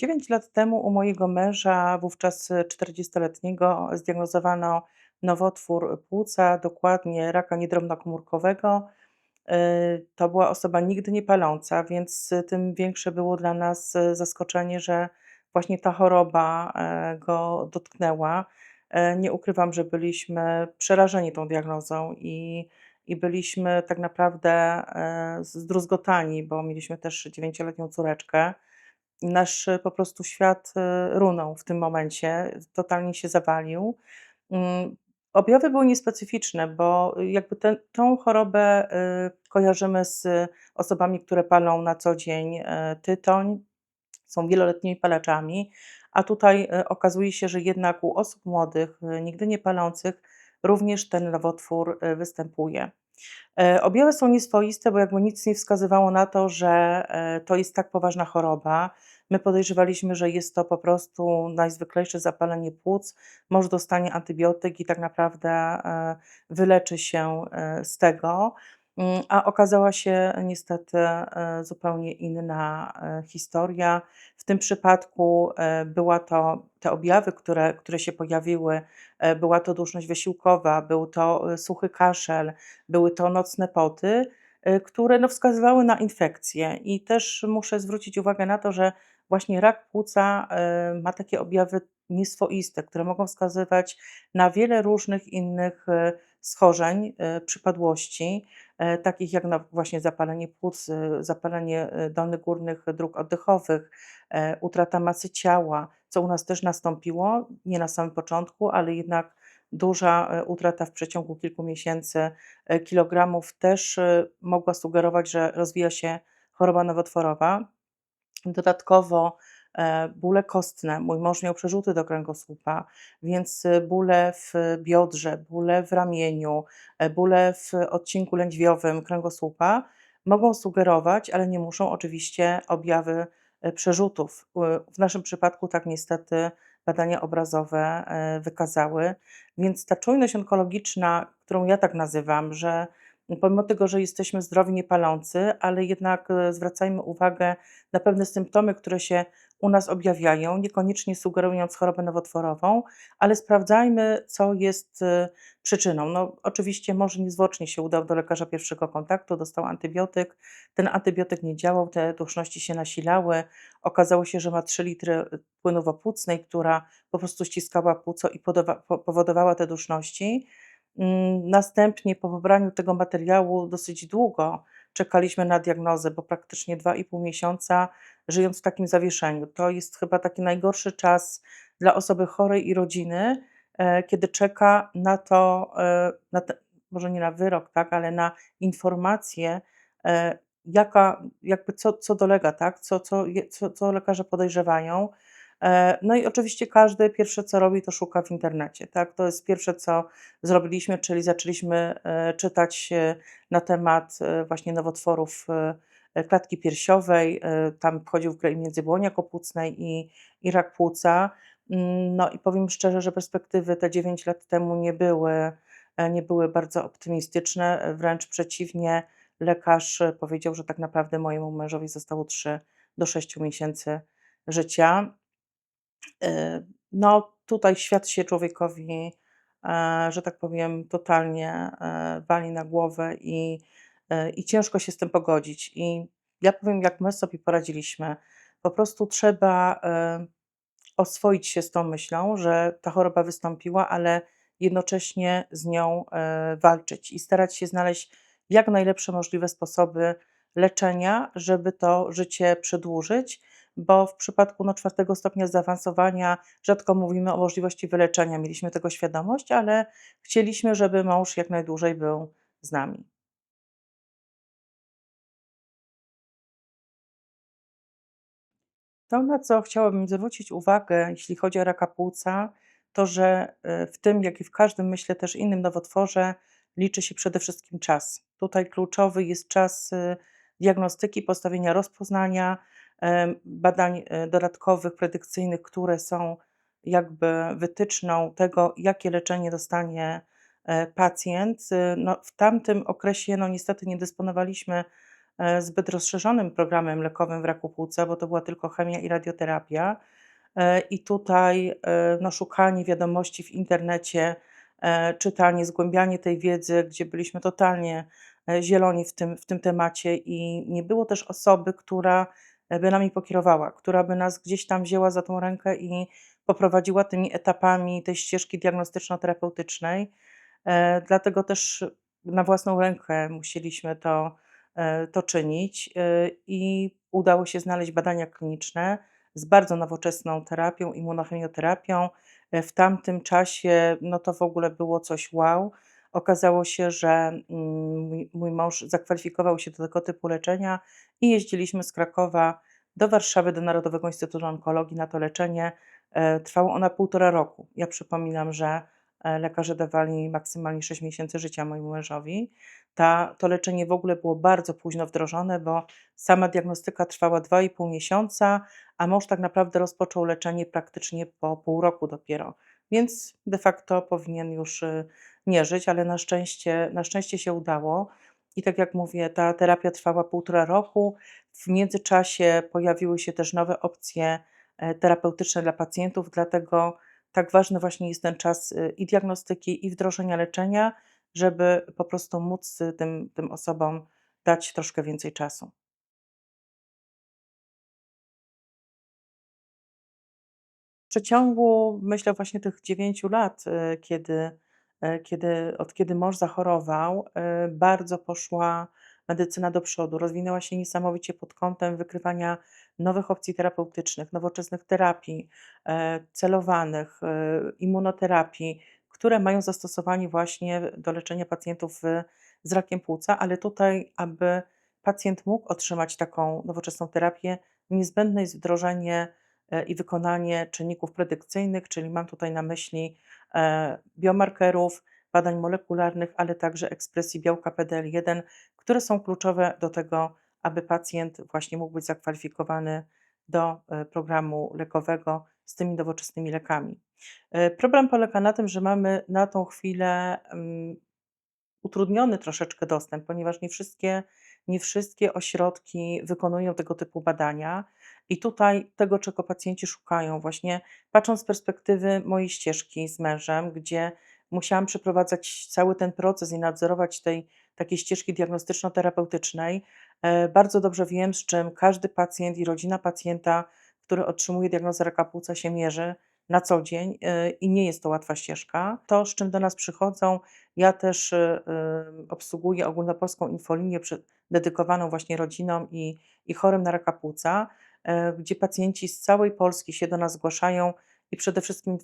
9 lat temu u mojego męża, wówczas 40-letniego, zdiagnozowano nowotwór płuca, dokładnie raka niedrobnokomórkowego. Y, To była osoba nigdy nie paląca, więc tym większe było dla nas zaskoczenie, że właśnie ta choroba e, go dotknęła. E, Nie ukrywam, że byliśmy przerażeni tą diagnozą i, i byliśmy tak naprawdę e, zdruzgotani, bo mieliśmy też dziewięcioletnią córeczkę. Nasz e, po prostu świat, e, runął w tym momencie, totalnie się zawalił. Mm, objawy były niespecyficzne, bo y, jakby tę tą chorobę, kojarzymy z osobami, które palą na co dzień, e, tytoń, są wieloletnimi palaczami, a tutaj, e, okazuje się, że jednak u osób młodych, e, nigdy nie palących, również ten nowotwór, e, występuje. E, objawy są nieswoiste, bo jakby nic nie wskazywało na to, że e, to jest tak poważna choroba. My podejrzewaliśmy, że jest to po prostu najzwyklejsze zapalenie płuc, może dostanie antybiotyk i tak naprawdę e, wyleczy się z tego. Mm, A okazała się niestety e, zupełnie inna e, historia. W tym przypadku e, była to te objawy, które, które się pojawiły, była to duszność wysiłkowa, był to suchy kaszel, były to nocne poty, które no, wskazywały na infekcję. I też muszę zwrócić uwagę na to, że właśnie rak płuca ma takie objawy nieswoiste, które mogą wskazywać na wiele różnych innych schorzeń, y, przypadłości, e, takich jak właśnie zapalenie płuc, y, zapalenie dolnych górnych dróg oddechowych, e, utrata masy ciała, co u nas też nastąpiło, nie na samym początku, ale jednak Duża, e, utrata w przeciągu kilku miesięcy, e, kilogramów też, e, mogła sugerować, że rozwija się choroba nowotworowa. Dodatkowo, e, bóle kostne. Mój mąż miał przerzuty do kręgosłupa, więc, e, bóle w biodrze, bóle w ramieniu, e, bóle w odcinku lędźwiowym kręgosłupa mogą sugerować, ale nie muszą oczywiście objawy, e, przerzutów. W naszym przypadku tak niestety badania obrazowe, e, wykazały. Więc ta czujność onkologiczna, którą ja tak nazywam, że pomimo tego, że jesteśmy zdrowi, niepalący, ale jednak, e, zwracajmy uwagę na pewne symptomy, które się u nas objawiają, niekoniecznie sugerując chorobę nowotworową, ale sprawdzajmy, co jest, e, przyczyną. No, oczywiście może niezwłocznie się udał do lekarza pierwszego kontaktu, dostał antybiotyk. Ten antybiotyk nie działał, te duszności się nasilały. Okazało się, że ma 3 litry płynu wopłucnej, która po prostu ściskała płuco i powodowała te duszności. Mm, następnie po pobraniu tego materiału dosyć długo czekaliśmy na diagnozę, bo praktycznie 2,5 miesiąca żyjąc w takim zawieszeniu. To jest chyba taki najgorszy czas dla osoby chorej i rodziny, e, kiedy czeka na to, e, na te może nie na wyrok, tak, ale na informację, e, jaka jakby co co dolega, tak, co co co co lekarze podejrzewają. E, no i oczywiście każdy pierwsze co robi, to szuka w internecie, tak. To jest pierwsze co zrobiliśmy, czyli zaczęliśmy, e, czytać, e, na temat, właśnie nowotworów, klatki piersiowej. Tam wchodził w grę międzybłonia kopłucnej i i rak płuca. Mm, no i powiem szczerze, że perspektywy te 9 lat temu nie były, nie były bardzo optymistyczne, wręcz przeciwnie. Lekarz, powiedział, że tak naprawdę mojemu mężowi zostało 3 do 6 miesięcy życia. Y, no, tutaj świat się człowiekowi, e, że tak powiem, totalnie, e, wali na głowę i, e, i ciężko się z tym pogodzić. I ja powiem, jak my sobie poradziliśmy. Po prostu trzeba, e, oswoić się z tą myślą, że ta choroba wystąpiła, ale jednocześnie z nią, walczyć i starać się znaleźć jak najlepsze możliwe sposoby leczenia, żeby to życie przedłużyć bo w przypadku no, czwartego stopnia zaawansowania rzadko mówimy o możliwości wyleczenia. Mieliśmy tego świadomość, ale chcieliśmy, żeby mąż jak najdłużej był z nami. To, na co chciałabym zwrócić uwagę, jeśli chodzi o raka płuca, to że e, w tym, jak i w każdym, myślę, też innym nowotworze, liczy się przede wszystkim czas. Tutaj kluczowy jest czas e, diagnostyki, postawienia rozpoznania, badań e, dodatkowych, predykcyjnych, które są jakby wytyczną tego, jakie leczenie dostanie e, pacjent. Y, No, w tamtym okresie, no niestety, nie dysponowaliśmy e, zbyt rozszerzonym programem lekowym w raku płuca, bo to była tylko chemia i radioterapia. I tutaj no, szukanie wiadomości w internecie, czytanie, zgłębianie tej wiedzy, gdzie byliśmy totalnie zieloni w tym, w tym temacie i nie było też osoby, która by nami pokierowała, która by nas gdzieś tam wzięła za tą rękę i poprowadziła tymi etapami tej ścieżki diagnostyczno-terapeutycznej. E, Dlatego też na własną rękę musieliśmy to, e, to czynić e, i udało się znaleźć badania kliniczne z bardzo nowoczesną terapią, immunochemioterapią. W tamtym czasie no to w ogóle było coś wow. Okazało się, że mm, mój, mąż zakwalifikował się do tego typu leczenia i jeździliśmy z Krakowa do Warszawy, do Narodowego Instytutu Onkologii na to leczenie. E, Trwało ono półtora roku. Ja przypominam, że e, lekarze dawali maksymalnie 6 miesięcy życia mojemu mężowi. Ta, to leczenie w ogóle było bardzo późno wdrożone, bo sama diagnostyka trwała 2,5 miesiąca, a mąż tak naprawdę rozpoczął leczenie praktycznie po pół roku dopiero. Więc de facto powinien już y, nie żyć, ale na szczęście, na szczęście się udało. I tak jak mówię, ta terapia trwała półtora roku. W międzyczasie pojawiły się też nowe opcje e, terapeutyczne dla pacjentów, dlatego tak ważny właśnie jest ten czas y, i diagnostyki, i wdrożenia leczenia, żeby po prostu móc y, tym, tym osobom dać troszkę więcej czasu. Przeciągu, myślę, właśnie tych 9 lat, y, kiedy, e, kiedy, od kiedy mąż zachorował, y, bardzo poszła medycyna do przodu. Rozwinęła się niesamowicie pod kątem wykrywania nowych opcji terapeutycznych, nowoczesnych terapii e, celowanych, e, immunoterapii, które mają zastosowanie właśnie do leczenia pacjentów z rakiem płuca, ale tutaj, aby pacjent mógł otrzymać taką nowoczesną terapię, niezbędne jest wdrożenie e, i wykonanie czynników predykcyjnych, czyli mam tutaj na myśli e, biomarkerów, badań molekularnych, ale także ekspresji białka PDL1, które są kluczowe do tego, aby pacjent właśnie mógł być zakwalifikowany do e, programu lekowego z tymi nowoczesnymi lekami. E, Problem polega na tym, że mamy na tą chwilę mm, utrudniony troszeczkę dostęp, ponieważ nie wszystkie, nie wszystkie ośrodki wykonują tego typu badania. I tutaj tego, czego pacjenci szukają, właśnie patrząc z perspektywy mojej ścieżki z mężem, gdzie musiałam przeprowadzać cały ten proces i nadzorować tej takiej ścieżki diagnostyczno-terapeutycznej, e, bardzo dobrze wiem, z czym każdy pacjent i rodzina pacjenta, który otrzymuje diagnozę raka płuca, się mierzy na co dzień e, i nie jest to łatwa ścieżka. To, z czym do nas przychodzą, ja też y, obsługuję ogólnopolską infolinię dedykowaną właśnie rodzinom i, i chorym na raka płuca, e, gdzie pacjenci z całej Polski się do nas zgłaszają i przede wszystkim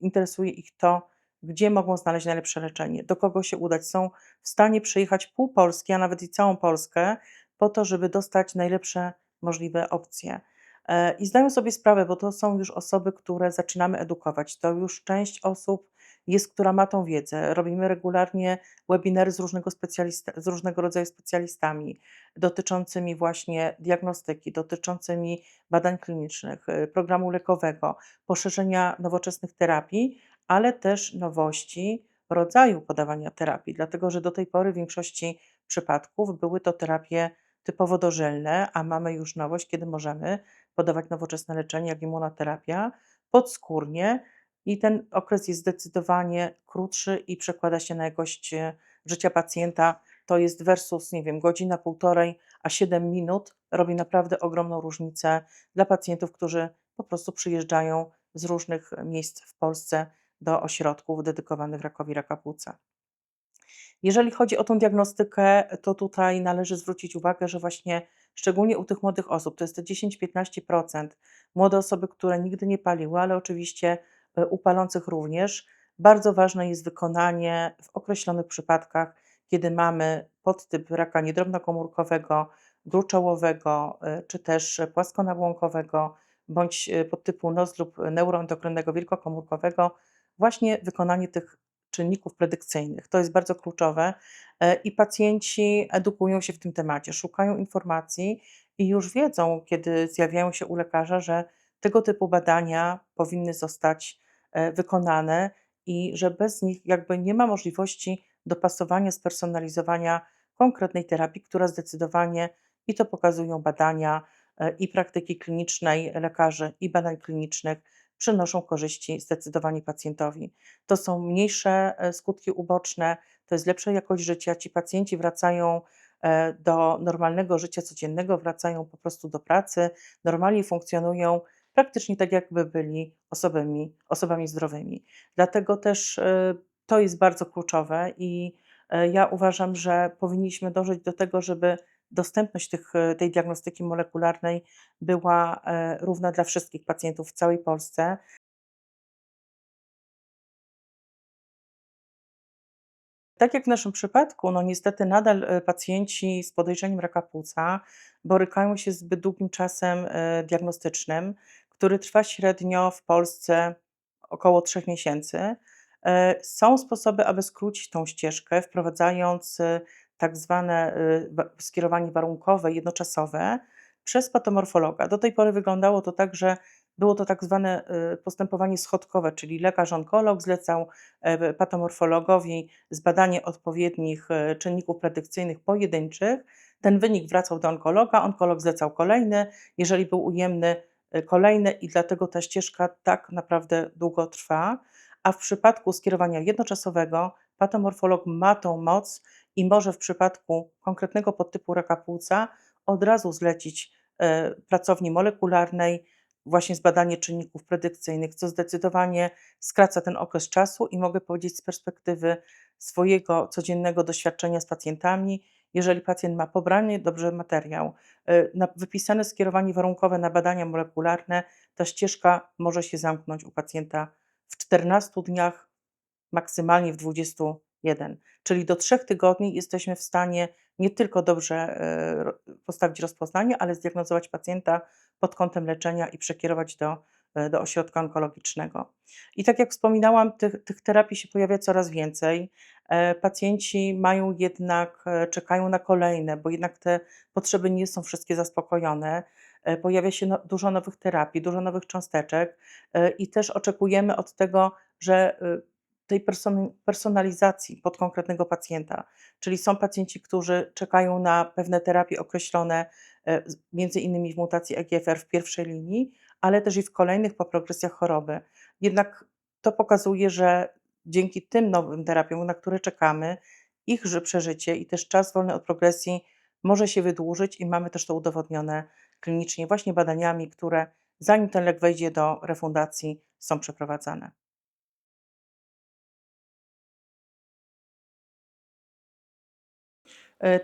interesuje ich to, gdzie mogą znaleźć najlepsze leczenie, do kogo się udać. Są w stanie przejechać pół Polski, a nawet i całą Polskę, po to, żeby dostać najlepsze możliwe opcje. E, I zdają sobie sprawę, bo to są już osoby, które zaczynamy edukować. To już część osób jest, która ma tą wiedzę. Robimy regularnie webinary z różnego, specjalista, z różnego rodzaju specjalistami dotyczącymi właśnie diagnostyki, dotyczącymi badań klinicznych, y, programu lekowego, poszerzenia nowoczesnych terapii, ale też nowości rodzaju podawania terapii, dlatego że do tej pory w większości przypadków były to terapie typowo dożylne, a mamy już nowość, kiedy możemy podawać nowoczesne leczenie, jak immunoterapia, podskórnie i ten okres jest zdecydowanie krótszy i przekłada się na jakość e, życia pacjenta. To jest versus, nie wiem, godzina, półtorej, a 7 minut robi naprawdę ogromną różnicę dla pacjentów, którzy po prostu przyjeżdżają z różnych miejsc w Polsce do ośrodków dedykowanych rakowi raka płuca. Jeżeli chodzi o tą diagnostykę, to tutaj należy zwrócić uwagę, że właśnie szczególnie u tych młodych osób, to jest te 10-15%, młode osoby, które nigdy nie paliły, ale oczywiście e, u palących również, bardzo ważne jest wykonanie w określonych przypadkach, kiedy mamy podtyp raka niedrobnokomórkowego, gruczołowego, e, czy też płaskonabłonkowego, bądź e, podtypu NOS lub neuroendokrynnego wielkokomórkowego, właśnie wykonanie tych czynników predykcyjnych. To jest bardzo kluczowe e, i pacjenci edukują się w tym temacie, szukają informacji i już wiedzą, kiedy zjawiają się u lekarza, że tego typu badania powinny zostać e, wykonane i że bez nich jakby nie ma możliwości dopasowania, spersonalizowania konkretnej terapii, która zdecydowanie, i to pokazują badania e, i praktyki klinicznej lekarzy, i badań klinicznych, przynoszą korzyści zdecydowanie pacjentowi. To są mniejsze e, skutki uboczne, to jest lepsza jakość życia. Ci pacjenci wracają do normalnego życia codziennego, wracają po prostu do pracy, normalnie funkcjonują praktycznie tak, jakby byli osobami, osobami zdrowymi. Dlatego też e, to jest bardzo kluczowe i ja uważam, że powinniśmy dążyć do tego, żeby dostępność tych, tej diagnostyki molekularnej była równa dla wszystkich pacjentów w całej Polsce. Tak jak w naszym przypadku, no niestety nadal e, pacjenci z podejrzeniem raka płuca borykają się z zbyt długim czasem e, diagnostycznym, który trwa średnio w Polsce około 3 miesięcy. E, są sposoby, aby skrócić tą ścieżkę, wprowadzając tak zwane skierowanie warunkowe, jednoczasowe przez patomorfologa. Do tej pory wyglądało to tak, że było to tak zwane postępowanie schodkowe, czyli lekarz onkolog zlecał e, patomorfologowi zbadanie odpowiednich e, czynników predykcyjnych pojedynczych. Ten wynik wracał do onkologa, onkolog zlecał kolejny, jeżeli był ujemny, e, kolejny i dlatego ta ścieżka tak naprawdę długo trwa. A w przypadku skierowania jednoczasowego patomorfolog ma tą moc i może w przypadku konkretnego podtypu raka płuca od razu zlecić pracowni molekularnej właśnie zbadanie czynników predykcyjnych, co zdecydowanie skraca ten okres czasu i mogę powiedzieć z perspektywy swojego codziennego doświadczenia z pacjentami, jeżeli pacjent ma pobrany dobrze materiał, y, wypisane skierowanie warunkowe na badania molekularne, ta ścieżka może się zamknąć u pacjenta w 14 dniach, maksymalnie w 21. Czyli do 3 tygodni jesteśmy w stanie nie tylko dobrze y, postawić rozpoznanie, ale zdiagnozować pacjenta pod kątem leczenia i przekierować do, do ośrodka onkologicznego. I tak jak wspominałam, tych, tych terapii się pojawia coraz więcej. E, pacjenci mają jednak, e, czekają na kolejne, bo jednak te potrzeby nie są wszystkie zaspokojone. Pojawia się no, dużo nowych terapii, dużo nowych cząsteczek i też oczekujemy od tego, że tej personalizacji pod konkretnego pacjenta. Czyli są pacjenci, którzy czekają na pewne terapie określone, e, między innymi w mutacji EGFR w pierwszej linii, ale też i w kolejnych po progresjach choroby. Jednak to pokazuje, że dzięki tym nowym terapiom, na które czekamy, ich przeżycie i też czas wolny od progresji może się wydłużyć i mamy też to udowodnione klinicznie właśnie badaniami, które zanim ten lek wejdzie do refundacji, są przeprowadzane.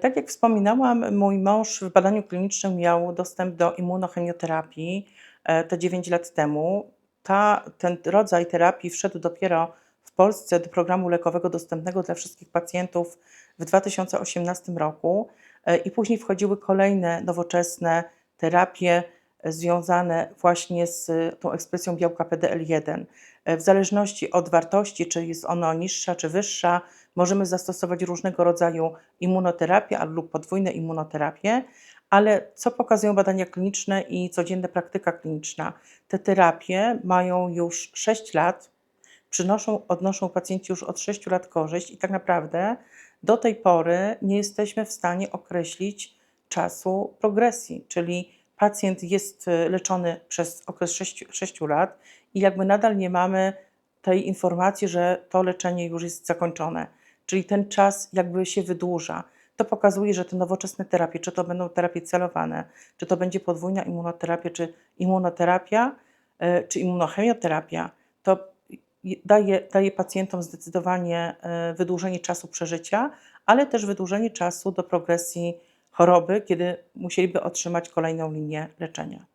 Tak jak wspominałam, mój mąż w badaniu klinicznym miał dostęp do immunochemioterapii e, te 9 lat temu. Ta, ten rodzaj terapii wszedł dopiero w Polsce do programu lekowego dostępnego dla wszystkich pacjentów w 2018 roku e, i później wchodziły kolejne nowoczesne terapie związane właśnie z tą ekspresją białka PDL1. W zależności od wartości, czy jest ona niższa czy wyższa, możemy zastosować różnego rodzaju immunoterapię lub podwójne immunoterapie, ale co pokazują badania kliniczne i codzienna praktyka kliniczna? Te terapie mają już 6 lat, przynoszą, odnoszą pacjenci już od 6 lat korzyść i tak naprawdę do tej pory nie jesteśmy w stanie określić czasu progresji, czyli pacjent jest y, leczony przez okres 6, 6 lat i jakby nadal nie mamy tej informacji, że to leczenie już jest zakończone czyli ten czas jakby się wydłuża. To pokazuje, że te nowoczesne terapie, czy to będą terapie celowane, czy to będzie podwójna immunoterapia, czy immunoterapia, e, czy immunochemioterapia, to daje, daje pacjentom zdecydowanie e, wydłużenie czasu przeżycia, ale też wydłużenie czasu do progresji choroby, kiedy musieliby otrzymać kolejną linię leczenia.